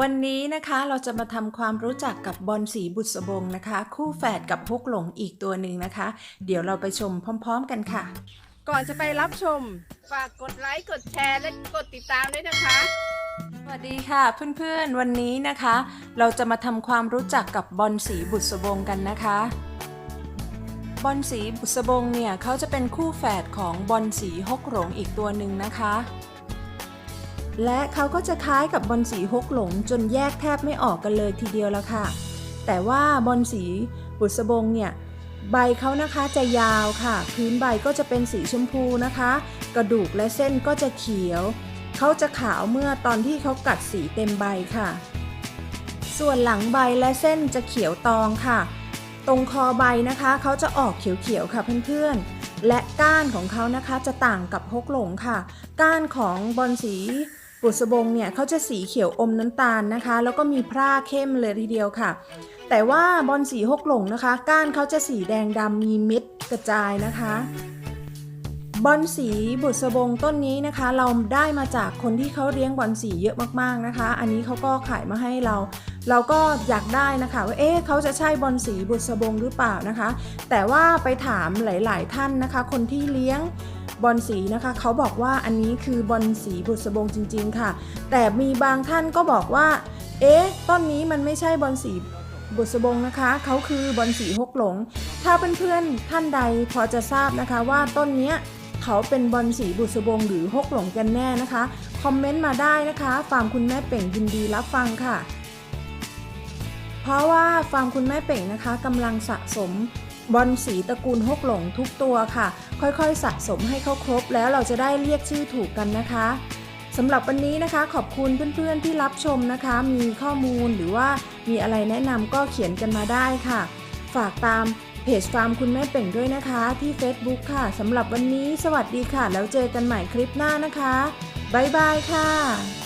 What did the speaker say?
วันนี้นะคะเราจะมาทำความรู้จักกับบอลสีบุษบงนะคะ คู่แฝดกับฮกหลงอีกตัวหนึ่งนะคะ เดี๋ยวเราไปชมพร้อม ๆ กันค่ะ ก่อนจะไปรับชม ฝากกดไลค์กดแชร์และกดติดตามด้วยนะคะ สวัสดีค่ะเพื่อนๆวันนี้นะคะ เราจะมาทำความรู้จักกับบอลสีบุษบงกันนะคะบอลสีบุษบงเนี่ยเขาจะเป็นคู่แฝดของบอลสีฮกหลงอีกตัวหนึ่งนะคะ และเขาก็จะคล้ายกับบอลสีฮกหลงจนแยกแทบไม่ออกกันเลยทีเดียวละค่ะ แต่ว่าบอลสีบุษบงเนี่ยใบเขานะคะจะยาวค่ะ พื้นใบก็จะเป็นสีชมพูนะคะ กระดูกและเส้นก็จะเขียว เขาจะขาวเมื่อตอนที่เขากัดสีเต็มใบค่ะ ส่วนหลังใบและเส้นจะเขียวตองค่ะ ตรงคอใบนะคะเขาจะออกเขียวๆค่ะเพื่อนๆและก้านของเขานะคะจะต่างกับฮกหลงค่ะ ก้านของบอลสี บุษบงเนี่ยเขาจะสีเขียวอมน้ำตาลนะคะ แล้วก็มีพร่าเข้มเลยทีเดียวค่ะ แต่ว่าบอลสีฮกหลงนะคะ ก้านเขาจะสีแดงดำมีเม็ดกระจายนะคะบอลสีบุษบงต้นนี้นะคะ เราได้มาจากคนที่เขาเลี้ยงบอลสีเยอะมากๆนะคะ อันนี้เขาก็ขายมาให้เรา เราก็อยากได้นะคะว่าเอ๊ะเขาจะใช่บอลสีบุษบงหรือเปล่านะคะ แต่ว่าไปถามหลาย ๆ ท่านนะคะ คนที่เลี้ยง บอลสีนะคะ เขาบอกว่าอันนี้คือบอลสีบุษบงจริง ๆ ค่ะ แต่มีบางท่านก็บอกว่า เอ๊ะ ต้นนี้มันไม่ใช่บอลสีบุษบงนะคะ เขาคือบอลสีฮกหลง ถ้าเพื่อนๆท่านใดพอจะทราบนะคะว่าต้นเนี้ยเขาเป็นบอลสีบุษบงหรือฮกหลงกันแน่นะคะ คอมเมนต์มาได้นะคะฟาร์มคุณแม่เป่งยินดีรับฟังค่ะ เพราะว่าฟาร์มคุณแม่เป่งนะคะกำลังสะสม บอลสีตระกูลฮกหลงทุกตัวค่ะ ค่อยๆ สะสมให้เขาครบแล้วเราจะได้เรียกชื่อถูกกันนะคะสำหรับวันนี้นะคะขอบคุณเพื่อนๆที่รับชมนะคะ มีข้อมูลหรือว่ามีอะไรแนะนำก็เขียนกันมาได้ค่ะ ฝากตามเพจฟาร์มคุณแม่เป่งด้วยนะคะที่ Facebook ค่ะสำหรับวันนี้สวัสดีค่ะ แล้วเจอกันใหม่คลิปหน้านะคะ บ๊ายบายค่ะ